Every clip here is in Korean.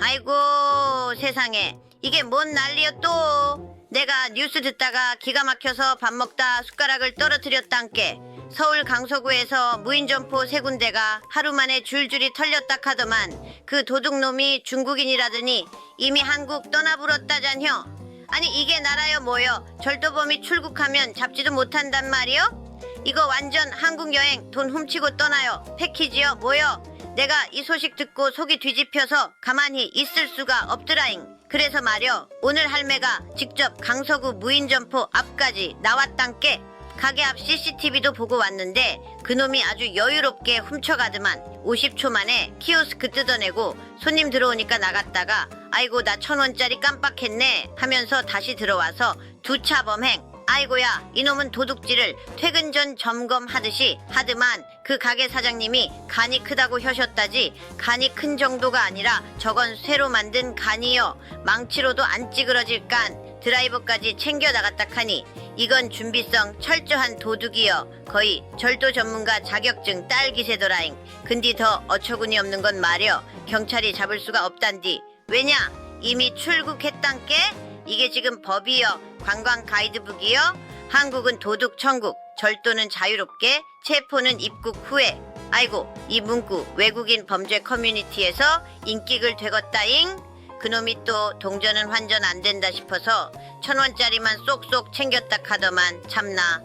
아이고 세상에. 이게 뭔 난리여 또? 내가 뉴스 듣다가 기가 막혀서 밥 먹다 숟가락을 떨어뜨렸단께. 서울 강서구에서 무인점포 세 군데가 하루 만에 줄줄이 털렸다 카더만 그 도둑놈이 중국인이라더니 이미 한국 떠나불었다잖여 아니 이게 나라여 뭐여? 절도범이 출국하면 잡지도 못한단 말이여? 이거 완전 한국 여행 돈 훔치고 떠나요. 패키지요 뭐여 내가 이 소식 듣고 속이 뒤집혀서 가만히 있을 수가 없더라잉. 그래서 말여 오늘 할매가 직접 강서구 무인점포 앞까지 나왔단께 가게 앞 CCTV도 보고 왔는데 그놈이 아주 여유롭게 훔쳐가더만 50초 만에 키오스크 뜯어내고 손님 들어오니까 나갔다가 아이고 나 천 원짜리 깜빡했네 하면서 다시 들어와서 두 차 범행 아이고야 이놈은 도둑질을 퇴근 전 점검하듯이 하드만 그 가게 사장님이 간이 크다고 하셨다지 간이 큰 정도가 아니라 저건 새로 만든 간이요 망치로도 안 찌그러질 간 드라이버까지 챙겨 나갔다 카니 이건 준비성 철저한 도둑이여. 거의 절도 전문가 자격증 딸 기세더라잉. 근디 더 어처구니 없는 건 말여. 경찰이 잡을 수가 없단디. 왜냐? 이미 출국했단께 이게 지금 법이여. 관광 가이드북이여. 한국은 도둑 천국. 절도는 자유롭게 체포는 입국 후에. 아이고 이 문구 외국인 범죄 커뮤니티에서 인기글 되겄다잉. 그놈이 또 동전은 환전 안 된다 싶어서 천 원짜리만 쏙쏙 챙겼다 카더만 참나.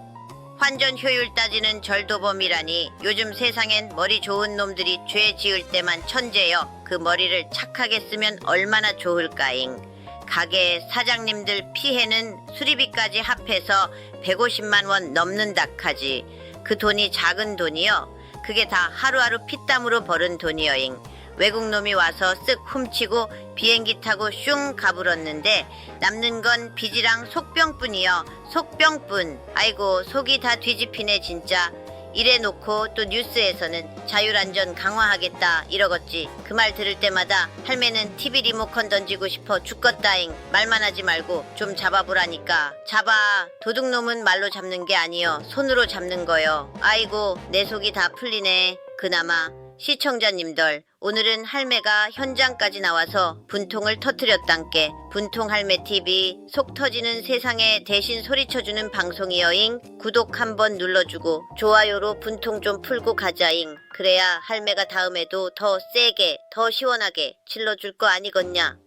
환전 효율 따지는 절도범이라니. 요즘 세상엔 머리 좋은 놈들이 죄 지을 때만 천재여. 그 머리를 착하게 쓰면 얼마나 좋을까잉 가게 사장님들 피해는 수리비까지 합해서 150만 원 넘는다 카지. 그 돈이 작은 돈이여 그게 다 하루하루 피땀으로 벌은 돈이여잉. 외국 놈이 와서 쓱 훔치고 비행기 타고 슝 가불었는데 남는 건 빚이랑 속병뿐이여 속병뿐. 아이고 속이 다 뒤집히네 진짜 이래 놓고 또 뉴스에서는 자율안전 강화하겠다 이러겠지. 그 말 들을 때마다 할매는 TV 리모컨 던지고 싶어 죽겠다잉. 말만 하지 말고 좀 잡아보라니까. 잡아. 도둑놈은 말로 잡는 게 아니여. 손으로 잡는 거여. 아이고 내 속이 다 풀리네. 그나마 시청자님들 오늘은 할매가 현장까지 나와서 분통을 터트렸단께 분통 할매 TV 속 터지는 세상에 대신 소리쳐주는 방송이여잉. 구독 한번 눌러주고 좋아요로 분통 좀 풀고 가자잉. 그래야 할매가 다음에도 더 세게 더 시원하게 질러줄 거 아니겠냐